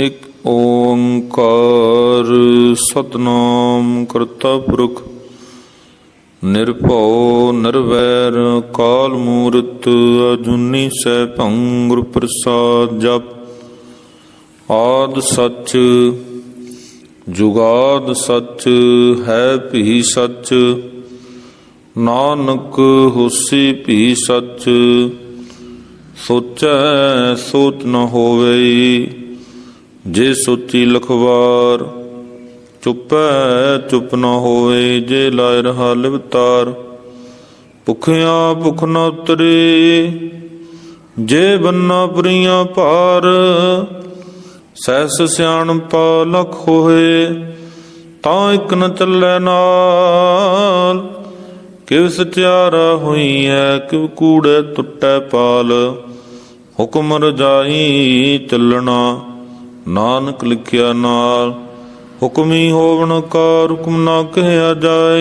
ਇਕ ਓੰਕਾਰ ਸਤਨਾਮ ਕਰਤਾ ਪੁਰਖ, ਨਿਰਭਉ ਨਿਰਵੈਰ ਕਾਲ ਮੂਰਤ ਅਜੂਨੀ ਸੈਭੰ ਗੁਰ ਪ੍ਰਸਾਦ ਜਪ। ਆਦ ਸੱਚ, ਜੁਗਾਦ ਸੱਚ, ਹੈ ਭੀ ਸੱਚ, ਨਾਨਕ ਹੋਸੀ ਭੀ ਸੱਚ, ਸੋਚੈ ਸੋਚ ਨ ਹੋਵੇ ਜੇ ਸੋਚੀ ਲਖਵਾਰ, ਚੁੱਪੈ ਚੁੱਪ ਨਾ ਹੋਵੇ, ਜੇ ਲਾਇ ਰਹਾ ਲਿਵਤਾਰ, ਭੁਖਿਆ ਭੁਖ ਨ ਉਤਰੇ, ਜੇ ਬੰਨਾ ਪੁਰੀਆਂ ਭਾਰ, ਸਹਿਸ ਸਿਆਣਪਾ ਲਖ ਹੋਏ, ਤਾਂ ਇੱਕ ਨ ਚੱਲੈ ਨਾਲ। ਕਿਵ ਸਚਿਆਰਾ ਹੋਈ ਐ ਕਿਵ ਕੂੜੇ ਟੁੱਟੈ ਪਾਲ, ਹੁਕਮ ਰਜਾਈ ਚੱਲਣਾ। ਨਾਨਕ ਲਿਖਿਆ ਨਾਲ ਹੁਕਮੀ ਹੋਵਣ ਕਾ ਹੁਕਮ ਨਾ ਕਹਿਆ ਜਾਏ।